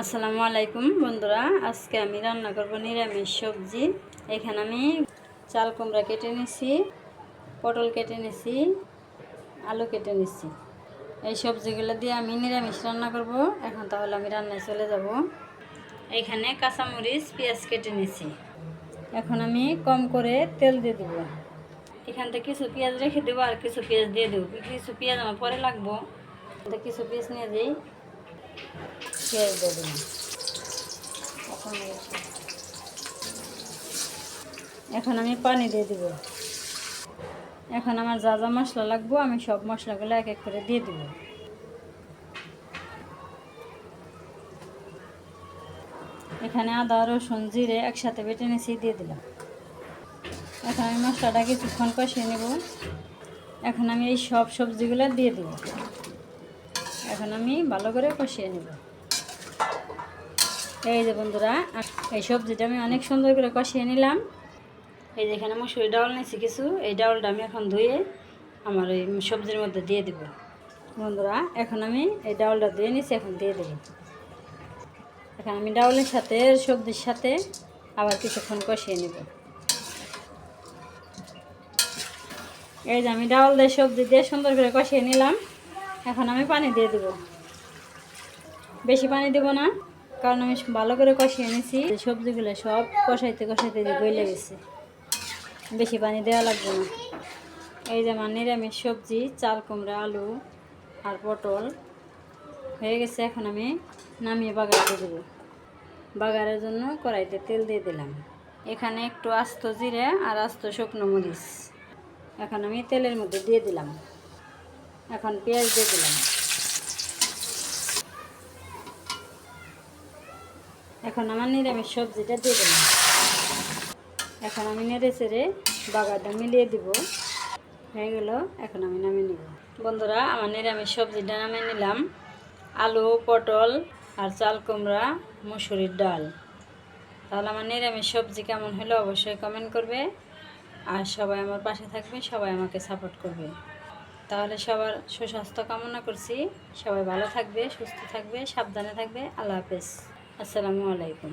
আসসালামু আলাইকুম বন্ধুরা, আজকে আমি রান্না করব নিরামিষ সবজি। এখানে আমি চাল কুমড়া কেটে নিছি, পটল কেটে নিছি, আলু কেটে নিছি। এই সবজিগুলো দিয়ে আমি নিরামিষ রান্না করব। এখন তাহলে আমি রান্নায় চলে যাব। এখানে কাঁচামরিচ, পেঁয়াজ কেটে নিছি। এখন আমি কম করে তেল দিয়ে দেবো। এখান থেকে কিছু পেঁয়াজ রেখে দেবো আর কিছু পেঁয়াজ দিয়ে দেবো। কিছু পেঁয়াজ আমার পরে লাগবো। কিছু পেঁয়াজ নিয়ে দিই এখন আমি পানি দিয়ে দিব। এখন আমার যা যা মশলা লাগবো, আমি সব মশলাগুলো এক এক করে দিয়ে দিব। এখানে আদা, রসুন, জিরে একসাথে বেটে নিয়েছি দিয়ে দিলাম। এখন আমি মশলাটা কিছুক্ষণ কষিয়ে নেব। এখন আমি এই সব সবজিগুলো দিয়ে দেব। এখন আমি ভালো করে কষিয়ে নেব। এই যে বন্ধুরা এই সবজিটা আমি অনেক সুন্দর করে কষিয়ে নিলাম। এই যে এখানে মুসুরি ডাউল নিয়েছি কিছু, এই ডাউলটা আমি এখন ধুয়ে আমার ওই সবজির মধ্যে দিয়ে দেব। বন্ধুরা, এখন আমি এই ডাউলটা ধুয়ে নিয়েছি, এখন দিয়ে দেব। এখন আমি ডাউলের সাথে, সবজির সাথে আবার কিছুক্ষণ কষিয়ে নেব। এই যে আমি ডাউল দিয়ে সবজি দিয়ে সুন্দর করে কষিয়ে নিলাম। এখন আমি পানি দিয়ে দেবো। বেশি পানি দেব না, কারণ আমি ভালো করে কষিয়ে নিয়েছি সবজিগুলো সব কষাইতে কষাইতে যে গইলে গেছে। বেশি পানি দেওয়া লাগবে না। এই যে আমার নিরামিষ সবজি, চাল, কুমড়া, আলু আর পটল হয়ে গেছে। এখন আমি নামিয়ে দিয়ে দেবো। বাগারের জন্য কড়াইতে তেল দিয়ে দিলাম। এখানে একটু আস্ত জিরে আর আস্ত শুকনো মরিচ। এখন আমি তেলের মধ্যে দিয়ে দিলাম। এখন পেঁয়াজ দিয়ে দিলাম। এখন আমার নিরামিষ সবজিটা দিয়ে দিলাম। এখন আমি নেড়ে চেড়ে বাগারটা মিলিয়ে দিব। হয়ে গেল, এখন আমি নামিয়ে নিব। বন্ধুরা, আমার নিরামিষ সবজিটা নামিয়ে নিলাম। আলু, পটল আর চাল কুমড়া, মুসুরির ডাল। তাহলে আমার নিরামিষ সবজি কেমন হলো অবশ্যই কমেন্ট করবে। আর সবাই আমার পাশে থাকবে, সবাই আমাকে সাপোর্ট করবে। তাহলে সবার সুস্বাস্থ্য কামনা করছি। সবাই ভালো থাকবে, সুস্থ থাকবে, সাবধানে থাকবে। আল্লাহ হাফেজ। আসসালামু আলাইকুম।